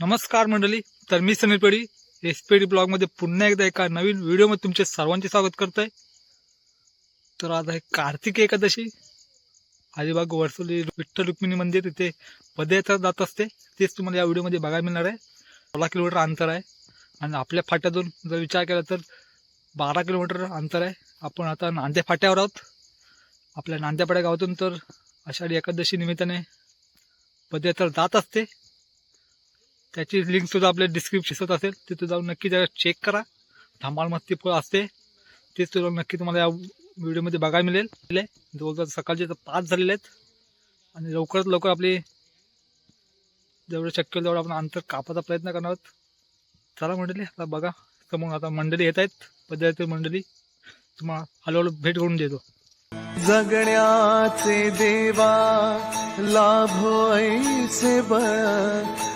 नमस्कार मंडळी तर मी समीर पेढी. एस पी डी ब्लॉगमध्ये पुन्हा एकदा एका नवीन व्हिडिओमध्ये तुमचे सर्वांचे स्वागत करतोय. तर आज आहे कार्तिक एकादशी. अलिबाग वर्सोली विठ्ठल रुक्मिणी मंदिर तिथे पदयात्रा जात असते. तेच तुम्हाला या व्हिडिओमध्ये बघायला मिळणार आहे. सोळा किलोमीटर अंतर आहे. आणि आपल्या फाट्यातून जर विचार केला तर बारा किलोमीटर अंतर आहे. आपण आता नांदे फाट्यावर आहोत. आपल्या नांद्यापाड्या गावातून तर आषाढी एकादशी निमित्ताने पदयात्रा जात असते. त्याची लिंक सुद्धा आपल्या डिस्क्रिप्शन असेल. तिथे जाऊन नक्की जरा चेक करा. धमाल मस्ती फळ असते. तेच तुला नक्की तुम्हाला या व्हिडिओमध्ये बघायला मिळेल. मिळेल. जवळजवळ सकाळचे तर पाच झालेले आहेत. आणि लवकरात लवकर आपली जेवढं शक्य होईल तेवढं आपण अंतर कापायचा प्रयत्न करणार आहोत. चला मंडळी आता बघा. समोर आता मंडळी येत आहेत. पद्धती मंडळी. तुम्हाला हळूहळू भेट करून देतो. जगण्याचे देवा लाभ बळ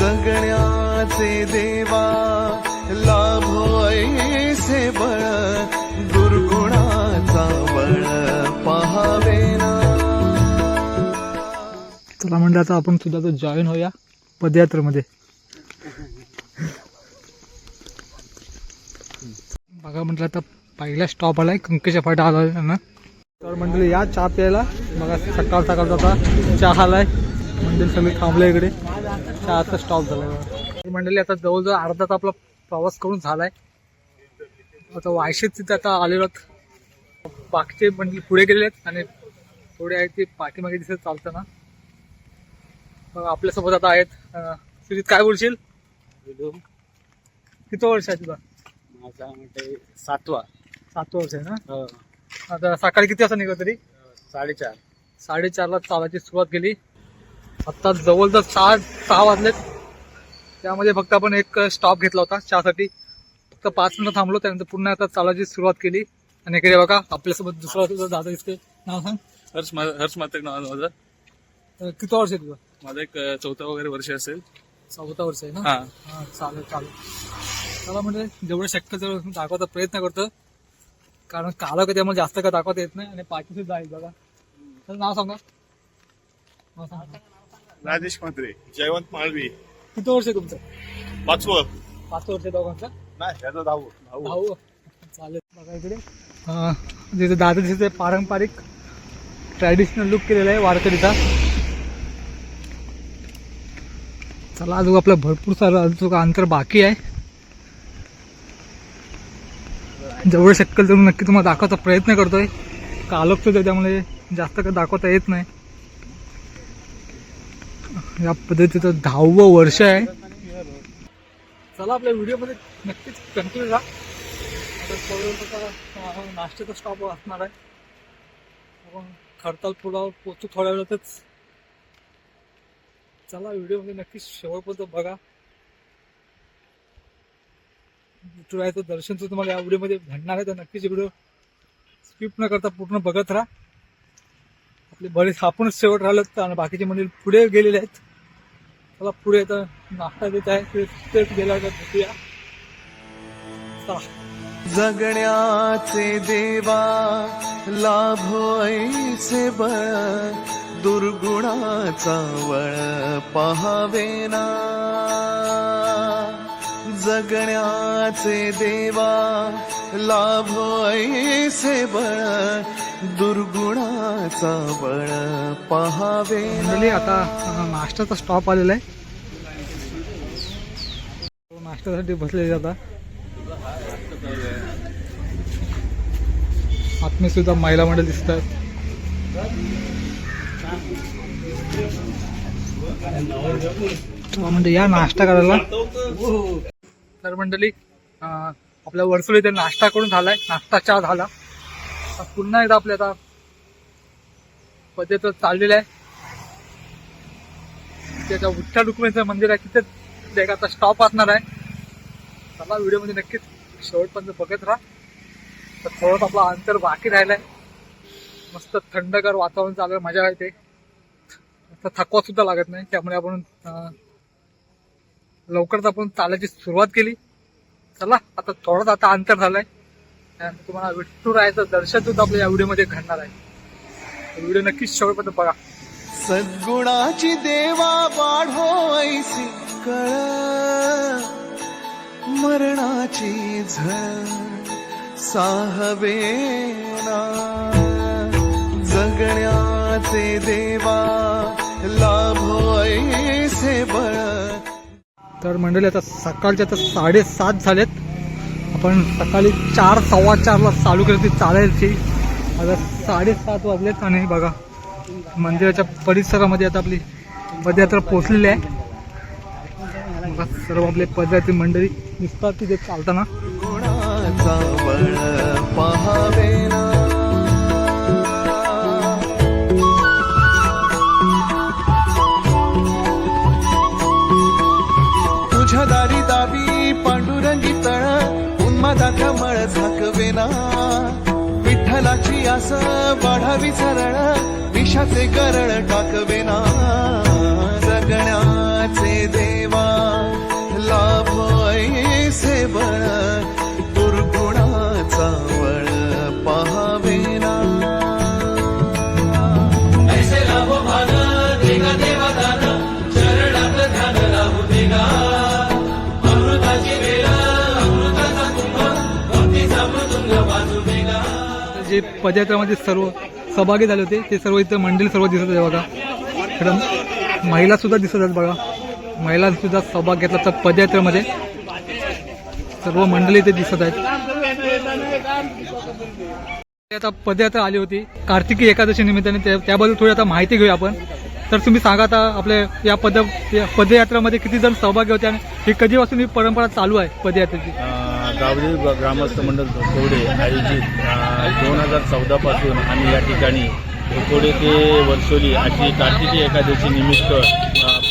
जगण्याचे देवा लाभो ऐसे बळ दुर्गुणाचा बळ पहावेना चला म्हणलं आता आपण सुद्धा तो जॉईन होऊया पदयात्रेमध्ये. बघा म्हटलं आता पहिला स्टॉप आलाय कंकेच्या फाटा आला ना. तर मंडळी या चहा प्यायला बघा सकाळ सकाळचा आता चहा आलाय. मंडळी सगळे थांबले इकडे. चहाचा स्टॉप झालाय मंडळी आता जवळजवळ अर्धा तास आपला प्रवास करून झालाय. आता वायशेत तिथे आता आलेलो आहोत. बाकीचे मंडळी पुढे गेलेले आहेत आणि थोडे आहेत ते पाठीमागे दिसत चालताना. आपल्यासोबत आता आहेत सुजित काय बोलशील? किती वर्ष आहे तुला माझा म्हणजे सातवा. सात वर्ष आहे ना? हो. आता सकाळी किती वाजता निघतो तरी? साडेचार. साडेचारला चालायची सुरुवात केली. आता जवळजवळ सहा सहा वाजलेत. त्यामध्ये फक्त आपण एक स्टॉप घेतला होता चहासाठी. फक्त पाच मिनिटं थांबलो त्यानंतर पुन्हा आता चालायची सुरुवात केली. आणि इकडे बघा आपल्यासोबत दुसरा दादा दिसते नाव सांग. हर्ष हर्ष मात्र नाव आहे माझं. किती वर्ष आहे तुझं? माझं एक चौथा वगैरे वर्ष असेल. चौथा वर्ष आहे ना? हा. हा चालेल चालेल. चला म्हणजे जेवढं शक्य तेवढं दाखवायचा प्रयत्न करतो. कारण काला कधी आम्हाला जास्त काय दाखवता येत नाही आणि पाठी सुद्धा आहे बघा. तर नाव सांगा. नाव सांगा. राजेश म्हात्रे जयवंत माळवी. किती वर्ष आहे तुमचं? पाचवं पाच वर्ष आहे दोघांचं? नाही त्याचा भाऊ चालेल. बघा इकडे. अं, जिथे दादा दिसते पारंपरिक ट्रॅडिशनल लुक केलेला आहे वारकरीचा. चला अजून आपलं भरपूर सारं अजून अंतर बाकी आहे. जेवढं शक्य तेवढं नक्की तुम्हाला दाखवायचा प्रयत्न करतोय. सुद्धा त्यामुळे जास्त काही दाखवता येत नाही. या पद्धतीचं दहावं वर्ष आहे. चला आपल्या व्हिडिओमध्ये नक्कीच कंटिन्यू राहा तर नाश्त्याचा स्टॉप असणार आहे. आपण खडताल पुलावर पोचू थोड्या वेळातच. चला व्हिडिओमध्ये नक्कीच शेवटपर्यंत बघा. विठुरायाचं दर्शन तर तुम्हाला या व्हिडिओमध्ये घडणार आहे तर नक्कीच व्हिडिओ स्किप न करता पूर्ण बघत राहा. आपले बरेच आपणच शेवट राहिलो आणि बाकीचे मंडळी पुढे गेलेले आहेत. चला पुढे तर नाश्ता देत आहे. ते गेला गेल्यावर भेटूया. जगण्याचे देवा लाभो बळ दुर्गुणाचा वळ पहावेना जगण्याचे देवा लाभो ऐसे बळ दुर्गुणाचा बळ पहावे आता नाश्त्याचा स्टॉप आलेला आहे. नाश्त्यासाठी बसलेले आता. आत्मे सुद्धा महिला मंडळ दिसतात. म्हणजे या नाश्ता करायला. तर मंडळी आपल्या वर्सुली इथे नाश्ता करून झालाय नाश्ता चहा झाला. पुन्हा एकदा आपल्या आता पद्धत चाललेलं आहे. त्याच्या विठ्ठल रुक्मिणीचं मंदिर आहे तिथेच एक आता स्टॉप असणार आहे. चला व्हिडिओमध्ये नक्कीच शेवटपर्यंत बघत राहा. तर थोडंसं आपला अंतर बाकी राहिलाय. मस्त थंडगार वातावरण चालू आहे मजा येते मस्त थकवा सुद्धा लागत नाही त्यामुळे आपण लवकरच आपण चालायची सुरुवात केली. चला आता थोडंच आता अंतर झालंय. त्यानंतर तुम्हाला विठ्ठुरायाचं दर्शन सुद्धा आपल्या या व्हिडिओमध्ये घडणार आहे. व्हिडिओ नक्कीच शेवटपर्यंत बघा. सद्गुणाची देवा वाढो ऐसी कळ मरणाची झळ साहवेना जगण्याचे देवा लाभो ऐसे बळ. तर मंडळी आता सकाळचे आता साडेसात झालेत. आपण सकाळी चार सव्वा चारला चालू केली ती चालायची. आता साडेसात वाजलेत आणि बघा. मंदिराच्या परिसरामध्ये आता आपली पदयात्रा पोचलेली आहे. बघा सर्व आपले पदयात्री मंडळी दिसतात तिथे चालताना. दावी पांडुरंगी तळ उन्मादाचा मळ झाकवेना. विठ्ठलाची आस वाढावी सरळ विषाचे गरळ टाकवेना. जगण्याचे देवा लाभ ऐसे बळ जे पदयात्रामध्ये सर्व सहभागी झाले होते ते सर्व इथं मंडळी सर्व दिसत आहे बघा. इकडं महिला सुद्धा दिसत आहेत बघा. महिला सुद्धा सहभाग घेतला तर पदयात्रेमध्ये. सर्व मंडळी इथे दिसत आहेत. आता पदयात्रा आली होती. कार्तिकी एकादशी निमित्ताने त्याबद्दल थोडी आता माहिती घेऊया आपण. तर तुम्ही सांगा आता आपल्या या पद या पदयात्रामध्ये किती जण सहभागी होते आणि ही कधीपासून ही परंपरा चालू आहे पदयात्रेची? गावदेवी ग्रामस्थ मंडळ धोकोडे आयोजित दोन हजार चौदापासून आम्ही या ठिकाणी धोकोडे ते वर्सोली अशी कार्तिकी एकादशी निमित्त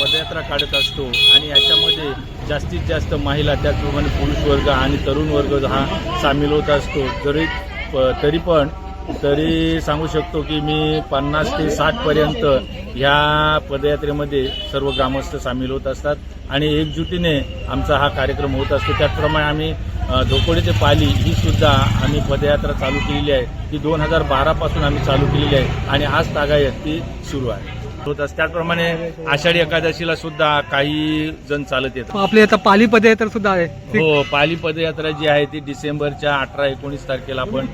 पदयात्रा काढत असतो. आणि याच्यामध्ये जास्तीत जास्त महिला त्याचप्रमाणे पुरुष वर्ग आणि तरुण वर्ग हा सामील होत असतो. जरी प- तरी पण तरी सांगू शकतो की मी पन्नास ते साठपर्यंत ह्या पदयात्रेमध्ये सर्व ग्रामस्थ सामील होत असतात. आणि एकजुटीने आमचा हा कार्यक्रम होत असतो. त्याचप्रमाणे आम्ही धोकोडे ते पाली ही सुद्धा आम्ही पदयात्रा चालू केलेली आहे. ती दोन हजार बारापासून आम्ही चालू केलेली आहे आणि आज तागायत ती सुरू आहे. होत असते त्याचप्रमाणे आषाढी एकादशीला सुद्धा काही जण चालत येतात. आपली आता पाली पदयात्रा सुद्धा आहे. हो पाली पदयात्रा जी आहे ती डिसेंबरच्या अठरा एकोणीस तारखेला आपण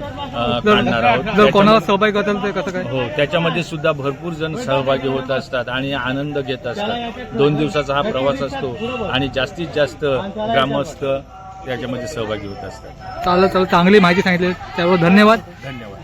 काढणार आहोत. जर कोणाला सहभागी असेल तर कसं काय? हो त्याच्यामध्ये सुद्धा भरपूर जण सहभागी होत असतात आणि आनंद घेत असतात. दोन दिवसाचा हा प्रवास असतो आणि जास्तीत जास्त ग्रामस्थ त्याच्यामध्ये सहभागी होत असतात. चालेल चालेल. चांगली माहिती सांगितली. त्यावर धन्यवाद. धन्यवाद.